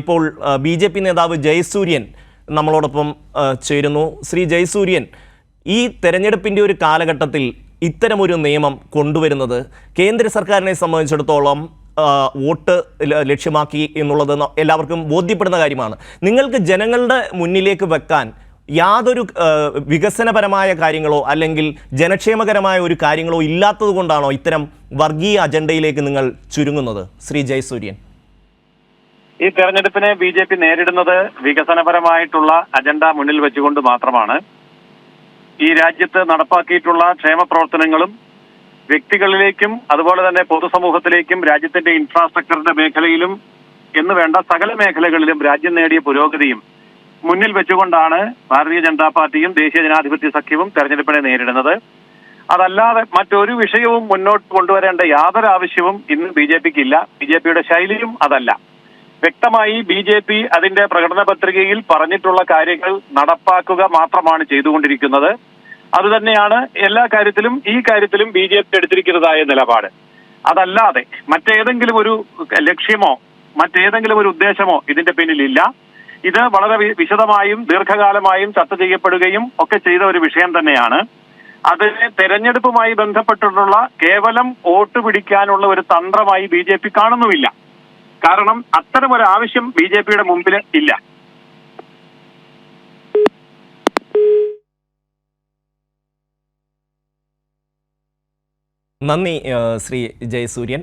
ഇപ്പോൾ B J P നേതാവ് ജയസൂര്യൻ നമ്മളോടൊപ്പം ചേരുന്നു. ശ്രീ ജയസൂര്യൻ ഈ തെരഞ്ഞെടുപ്പിന്റെ ഒരു കാലഘട്ടത്തിൽ ഇത്തരമൊരു നിയമം കൊണ്ടുവരുന്നത് കേന്ദ്ര സർക്കാരിനെ സംബന്ധിച്ചിടത്തോളം വോട്ട് ലക്ഷ്യമാക്കി എന്നുള്ളത് എല്ലാവർക്കും ബോധ്യപ്പെടുന്ന കാര്യമാണ്. നിങ്ങൾക്ക് ജനങ്ങളുടെ മുന്നിലേക്ക് വെക്കാൻ യാതൊരു വികസനപരമായ കാര്യങ്ങളോ അല്ലെങ്കിൽ ജനക്ഷേമകരമായ ഒരു കാര്യങ്ങളോ ഇല്ലാത്തത് കൊണ്ടാണോ ഇത്തരം വർഗീയ അജണ്ടയിലേക്ക് നിങ്ങൾ ചുരുങ്ങുന്നത്? ശ്രീ ജയസൂര്യൻ. ഈ തെരഞ്ഞെടുപ്പിനെ ബി ജെ പി നേരിടുന്നത് വികസനപരമായിട്ടുള്ള അജണ്ട മുന്നിൽ വെച്ചുകൊണ്ട് മാത്രമാണ്. ഈ രാജ്യത്ത് നടപ്പാക്കിയിട്ടുള്ള ക്ഷേമ പ്രവർത്തനങ്ങളും വ്യക്തികളിലേക്കും അതുപോലെ തന്നെ പൊതുസമൂഹത്തിലേക്കും രാജ്യത്തിന്റെ ഇൻഫ്രാസ്ട്രക്ചറിന്റെ മേഖലയിലും എന്ന് വേണ്ട സകല മേഖലകളിലും രാജ്യം നേടിയ പുരോഗതിയും മുന്നിൽ വെച്ചുകൊണ്ടാണ് ഭാരതീയ ജനതാ പാർട്ടിയും ദേശീയ ജനാധിപത്യ സഖ്യവും തെരഞ്ഞെടുപ്പിനെ നേരിടുന്നത്. അതല്ലാതെ മറ്റൊരു വിഷയവും മുന്നോട്ട് കൊണ്ടുവരേണ്ട യാതൊരു ആവശ്യവും ഇന്ന് ബി ജെ പിക്ക് ഇല്ല. ബി ജെ പിയുടെ ശൈലിയും അതല്ല. വ്യക്തമായി ബി ജെ പി അതിന്റെ പ്രകടന പത്രികയിൽ പറഞ്ഞിട്ടുള്ള കാര്യങ്ങൾ നടപ്പാക്കുക മാത്രമാണ് ചെയ്തുകൊണ്ടിരിക്കുന്നത്. അതുതന്നെയാണ് എല്ലാ കാര്യത്തിലും ഈ കാര്യത്തിലും ബി ജെ പി എടുത്തിരിക്കുന്നതായ നിലപാട്. അതല്ലാതെ മറ്റേതെങ്കിലും ഒരു ലക്ഷ്യമോ മറ്റേതെങ്കിലും ഒരു ഉദ്ദേശമോ ഇതിന്റെ പിന്നിലില്ല. ഇത് വളരെ വിശദമായും ദീർഘകാലമായും ചർച്ച ചെയ്യപ്പെടുകയും ഒക്കെ ചെയ്ത ഒരു വിഷയം തന്നെയാണ്. അതിനെ തെരഞ്ഞെടുപ്പുമായി ബന്ധപ്പെട്ടിട്ടുള്ള കേവലം വോട്ട് പിടിക്കാനുള്ള ഒരു തന്ത്രമായി ബി കാണുന്നുമില്ല. കാരണം അത്തരം ഒരു ആവശ്യം ബി ജെ പിയുടെ മുമ്പിൽ ഇല്ല. നന്ദി ശ്രീ ജയസൂര്യൻ.